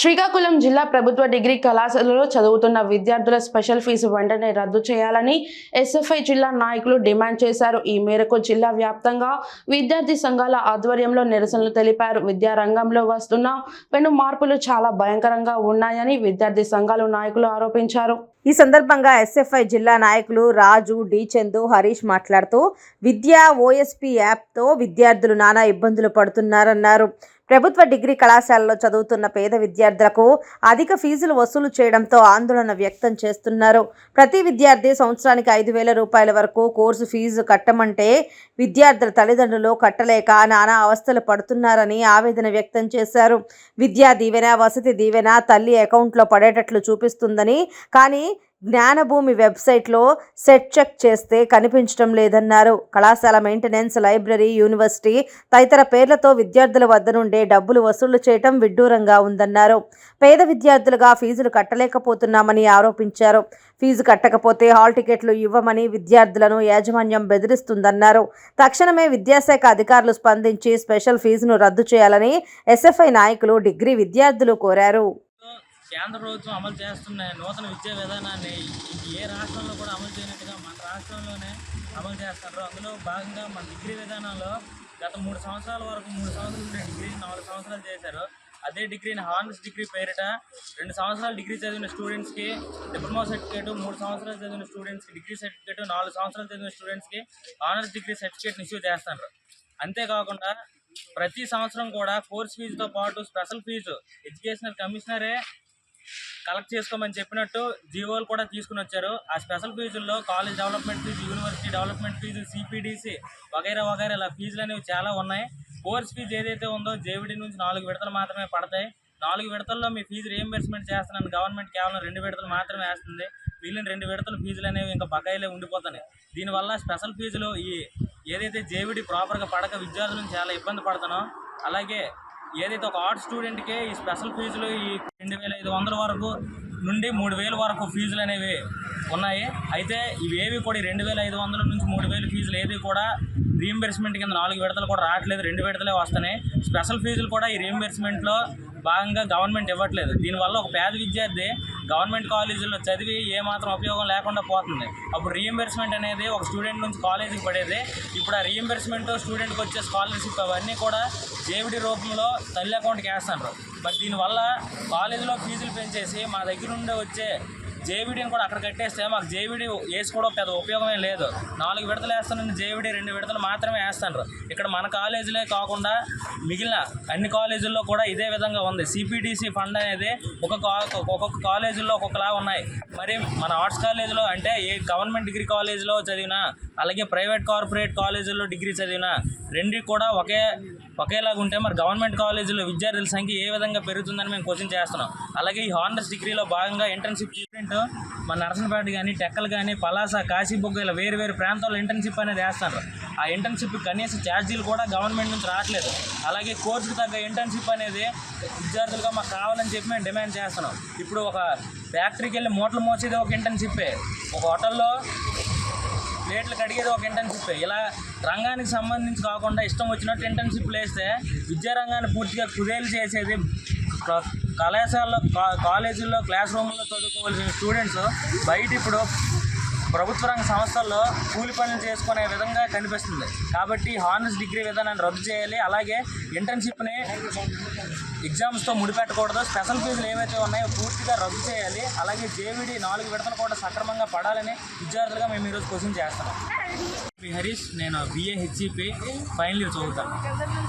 శ్రీకాకుళం జిల్లా ప్రభుత్వ డిగ్రీ కళాశాలలో చదువుతున్న విద్యార్థుల స్పెషల్ ఫీజు వెంటనే రద్దు చేయాలని ఎస్ఎఫ్ఐ జిల్లా నాయకులు డిమాండ్ చేశారు. ఈ మేరకు జిల్లా వ్యాప్తంగా విద్యార్థి సంఘాల ఆధ్వర్యంలో నిరసనలు తెలిపారు. విద్యారంగంలో వస్తున్న పెను మార్పులు చాలా భయంకరంగా ఉన్నాయని విద్యార్థి సంఘాలు నాయకులు ఆరోపించారు. ఈ సందర్భంగా ఎస్ఎఫ్ఐ జిల్లా నాయకులు రాజు డి చందు హరీష్ మాట్లాడుతూ విద్యా ఓఎస్పీ యాప్తో విద్యార్థులు నానా ఇబ్బందులు పడుతున్నారన్నారు. ప్రభుత్వ డిగ్రీ కళాశాలలో చదువుతున్న పేద విద్యార్థులకు అధిక ఫీజులు వసూలు చేయడంతో ఆందోళన వ్యక్తం చేస్తున్నారు. ప్రతి విద్యార్థి సంవత్సరానికి ఐదు వేల రూపాయల వరకు కోర్సు ఫీజు కట్టమంటే విద్యార్థుల తల్లిదండ్రులు కట్టలేక నానా అవస్థలు పడుతున్నారని ఆవేదన వ్యక్తం చేశారు. విద్యా దీవెన వసతి దీవెన తల్లి అకౌంట్లో పడేటట్లు చూపిస్తుందని కానీ జ్ఞానభూమి వెబ్సైట్లో సెట్ చెక్ చేస్తే కనిపించడం లేదన్నారు. కళాశాల మెయింటెనెన్స్ లైబ్రరీ యూనివర్సిటీ తదితర పేర్లతో విద్యార్థుల వద్ద నుండే డబ్బులు వసూలు చేయటం విడ్డూరంగా ఉందన్నారు. పేద విద్యార్థులుగా ఫీజులు కట్టలేకపోతున్నామని ఆరోపించారు. ఫీజు కట్టకపోతే హాల్ టికెట్లు ఇవ్వమని విద్యార్థులను యాజమాన్యం బెదిరిస్తుందన్నారు. తక్షణమే విద్యాశాఖ అధికారులు స్పందించి స్పెషల్ ఫీజును రద్దు చేయాలని ఎస్ఎఫ్ఐ నాయకులు డిగ్రీ విద్యార్థులు కోరారు. కేంద్ర ప్రభుత్వం అమలు చేస్తున్న నూతన విద్యా విధానాన్ని ఏ రాష్ట్రంలో కూడా అమలు చేయనట్టుగా మన రాష్ట్రంలోనే అమలు చేస్తారు అందులో భాగంగా మన డిగ్రీ విధానంలో గత మూడు సంవత్సరాల వరకు మూడు సంవత్సరాలు డిగ్రీ నాలుగు సంవత్సరాలు చేశారు. అదే డిగ్రీని హానర్స్ డిగ్రీ పేరిట రెండు సంవత్సరాలు డిగ్రీ చదివిన స్టూడెంట్స్కి డిప్లొమా సర్టిఫికేట్ మూడు సంవత్సరాలు చదివిన స్టూడెంట్స్కి డిగ్రీ సర్టిఫికేట్ నాలుగు సంవత్సరాలు చదివిన స్టూడెంట్స్కి హానర్స్ డిగ్రీ సర్టిఫికేట్ ఇష్యూ చేస్తారు అంతేకాకుండా ప్రతి సంవత్సరం కూడా కోర్స్ ఫీజుతో పాటు స్పెషల్ ఫీజు ఎడ్యుకేషనల్ కమిషనరే కలెక్ట్ చేసుకోమని చెప్పినట్టు జీవోలు కూడా తీసుకుని వచ్చారు ఆ special ఫీజుల్లో college development fee university development fee CPDC వగైరా వగైరా ఇలా ఫీజులు అనేవి చాలా ఉన్నాయి. కోర్స్ ఫీజు ఏదైతే ఉందో జేవిడి నుంచి నాలుగు విడతలు మాత్రమే పడతాయి. నాలుగు విడతల్లో మీ ఫీజు రీఎంబర్స్మెంట్ చేస్తున్నాను. గవర్నమెంట్ కేవలం రెండు విడతలు మాత్రమే వేస్తుంది. మిగిలిన రెండు విడతలు ఫీజులు అనేవి ఇంకా బకాయిలే ఉండిపోతున్నాయి. దీనివల్ల స్పెషల్ ఫీజులు ఈ ఏదైతే జేవిడి ప్రాపర్గా పడక విద్యార్థులను చాలా ఇబ్బంది పడుతున్నాం. అలాగే ఏదైతే ఒక ఆర్ట్ స్టూడెంట్కి ఈ స్పెషల్ ఫీజులు ఈ రెండు వేల ఐదు వందల వరకు నుండి మూడు వేల వరకు ఫీజులు అనేవి ఉన్నాయి. అయితే ఇవేవి కూడా ఈ రెండు వేల ఐదు వందల నుంచి మూడు వేల ఫీజులు ఏది కూడా రీఎంబర్స్మెంట్ కింద నాలుగు విడతలు కూడా రావట్లేదు. రెండు విడతలే వస్తున్నాయి. స్పెషల్ ఫీజులు కూడా ఈ రీఎంబర్స్మెంట్లో భాగంగా గవర్నమెంట్ ఇవ్వట్లేదు. దీనివల్ల ఒక పేద విద్యార్థి గవర్నమెంట్ కాలేజీలో చదివి ఏమాత్రం ఉపయోగం లేకుండా పోతుంది. అప్పుడు రీఎంబర్స్మెంట్ అనేది ఒక స్టూడెంట్ నుంచి కాలేజీకి పడేది. ఇప్పుడు ఆ రీఎంబర్స్మెంట్ స్టూడెంట్కి వచ్చే స్కాలర్షిప్ అవన్నీ కూడా జేవిడి రూపంలో తల్లి అకౌంట్కి వేస్తున్నారు మరి దీనివల్ల కాలేజీలో ఫీజులు పెంచేసి మా దగ్గర నుండి వచ్చే జేబీడీని కూడా అక్కడ కట్టేస్తే మాకు జేవిడి వేసుకోవడం పెద్ద ఉపయోగమే లేదు. నాలుగు విడతలు వేస్తానని జేవిడి రెండు విడతలు మాత్రమే వేస్తాను. ఇక్కడ మన కాలేజీలే కాకుండా మిగిలిన అన్ని కాలేజీల్లో కూడా ఇదే విధంగా ఉంది. సిపిడిసి ఫండ్ అనేది ఒక ఒక్కొక్క కాలేజీల్లో ఒక్కొక్కలా ఉన్నాయి. మరి మన ఆర్ట్స్ కాలేజీలో అంటే ఏ గవర్నమెంట్ డిగ్రీ కాలేజీలో చదివినా అలాగే ప్రైవేట్ కార్పొరేట్ కాలేజీల్లో డిగ్రీ చదివినా రెండు కూడా ఒకే ఒకేలాగా ఉంటే మరి గవర్నమెంట్ కాలేజీలో విద్యార్థుల సంఖ్య ఏ విధంగా పెరుగుతుందని మేము క్వశ్చన్ చేస్తున్నాం. అలాగే ఈ హానర్స్ డిగ్రీలో భాగంగా ఇంటర్న్షిప్ మన నరసనపేట కానీ టెక్కలు కానీ పలాస కాశీబొగ్గ ఇలా వేరు వేరు ప్రాంతాల్లో ఇంటర్న్షిప్ అనేది వేస్తారు. ఆ ఇంటర్న్షిప్ కనీస ఛార్జీలు కూడా గవర్నమెంట్ నుంచి రావట్లేదు. అలాగే కోర్సుకు తగ్గ ఇంటర్న్షిప్ అనేది విద్యార్థులుగా మాకు కావాలని చెప్పి మేము డిమాండ్ చేస్తున్నాం. ఇప్పుడు ఒక ఫ్యాక్టరీకి వెళ్ళి మూటలు మోసేది ఒక ఇంటర్న్షిప్పే ఒక హోటల్లో ప్లేట్లు కడిగేది ఒక ఇంటర్న్షిప్ ఇలా రంగానికి సంబంధించి కాకుండా ఇష్టం వచ్చినట్టు ఇంటర్న్షిప్లు వేస్తే విద్యారంగాన్ని పూర్తిగా కుదేలు చేసేది కళాశాలలో కా- కాలేజీల్లో క్లాస్ రూమ్లో చదువుకోవాల్సిన స్టూడెంట్స్ బయట ఇప్పుడు ప్రభుత్వ రంగ సంస్థల్లో కూలి పనులు చేసుకునే విధంగా కనిపిస్తుంది. కాబట్టి హానర్స్ డిగ్రీ విధానాన్ని రద్దు చేయాలి. అలాగే ఇంటర్న్షిప్ని ఎగ్జామ్స్తో ముడిపెట్టకూడదు. స్పెషల్ ఫీజులు ఏవైతే ఉన్నాయో పూర్తిగా రద్దు చేయాలి. అలాగే జేవిడి నాలుగు విడతలు కూడా సక్రమంగా పడాలని విద్యార్థులుగా మేము ఈరోజు క్వశ్చన్ చేస్తున్నాం. హరీష్ నేను బిఏ హెచ్ఈపి ఫైనల్ ఇయర్ చదువుతాను.